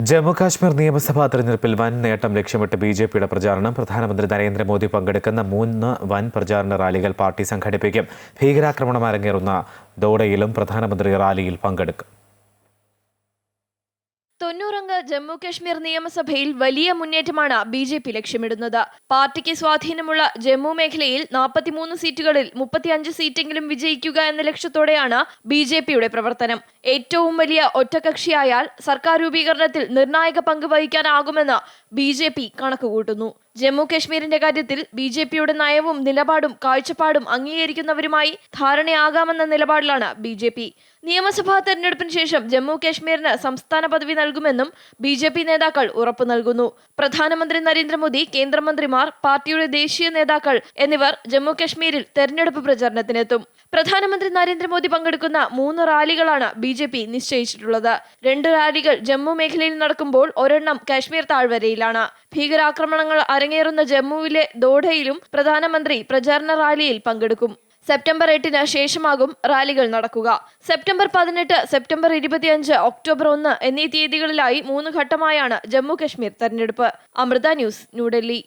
ജമ്മു കാശ്മീർ നിയമസഭാ തെരഞ്ഞെടുപ്പിൽ വൻ നേട്ടം ലക്ഷ്യമിട്ട് ബി ജെ പിയുടെ പ്രചാരണം. പ്രധാനമന്ത്രി നരേന്ദ്രമോദി പങ്കെടുക്കുന്ന മൂന്ന് വൻ പ്രചാരണ റാലികൾ പാർട്ടി സംഘടിപ്പിക്കും. ഭീകരാക്രമണം അരങ്ങേറുന്ന ദോഡയിലും പ്രധാനമന്ത്രി റാലിയിൽ പങ്കെടുക്കും. തൊണ്ണൂറംഗ ജമ്മു കശ്മീർ നിയമസഭയിൽ വലിയ മുന്നേറ്റമാണ് ബി ജെ പി ലക്ഷ്യമിടുന്നത്. പാർട്ടിക്ക് സ്വാധീനമുള്ള ജമ്മു മേഖലയിൽ നാൽപ്പത്തിമൂന്ന് സീറ്റുകളിൽ മുപ്പത്തിയഞ്ച് സീറ്റെങ്കിലും വിജയിക്കുക എന്ന ലക്ഷ്യത്തോടെയാണ് ബി ജെ പിയുടെ പ്രവർത്തനം. ഏറ്റവും വലിയ ഒറ്റകക്ഷിയായാൽ സർക്കാർ രൂപീകരണത്തിൽ നിർണായക പങ്ക് വഹിക്കാനാകുമെന്ന് ബി ജെ പി കണക്കുകൂട്ടുന്നു. ജമ്മു കശ്മീരിന്റെ കാര്യത്തിൽ ബി ജെ പിയുടെ നയവും നിലപാടും കാഴ്ചപ്പാടും അംഗീകരിക്കുന്നവരുമായി ധാരണയാകാമെന്ന നിലപാടിലാണ് ബി ജെ പി. നിയമസഭാ തെരഞ്ഞെടുപ്പിന് ശേഷം ജമ്മു കശ്മീരിന് സംസ്ഥാന പദവി നൽകുമെന്നും ബി ജെ പി നേതാക്കൾ ഉറപ്പു നൽകുന്നു. പ്രധാനമന്ത്രി നരേന്ദ്രമോദി കേന്ദ്രമന്ത്രിമാർ പാർട്ടിയുടെ ദേശീയ നേതാക്കൾ എന്നിവർ ജമ്മു കശ്മീരിൽ തെരഞ്ഞെടുപ്പ് പ്രചാരണത്തിനെത്തും. പ്രധാനമന്ത്രി നരേന്ദ്രമോദി പങ്കെടുക്കുന്ന മൂന്ന് റാലികളാണ് ബി ജെ പി നിശ്ചയിച്ചിട്ടുള്ളത്. രണ്ട് റാലികൾ ജമ്മു മേഖലയിൽ നടക്കുമ്പോൾ ഒരെണ്ണം കാശ്മീർ താഴ്വരയിലാണ്. ഭീകരാക്രമണങ്ങൾ അരങ്ങേറുന്ന ജമ്മുവിലെ ദോഡയിലും പ്രധാനമന്ത്രി പ്രചാരണ റാലിയിൽ പങ്കെടുക്കും. സെപ്റ്റംബർ എട്ടിന് ശേഷമാകും റാലികൾ നടക്കുക. സെപ്റ്റംബർ പതിനെട്ട് സെപ്റ്റംബർ ഇരുപത്തിയഞ്ച് ഒക്ടോബർ ഒന്ന് എന്നീ തീയതികളിലായി മൂന്ന് ഘട്ടമായാണ് ജമ്മു കശ്മീർ തെരഞ്ഞെടുപ്പ്. അമൃത ന്യൂസ് ന്യൂഡൽഹി.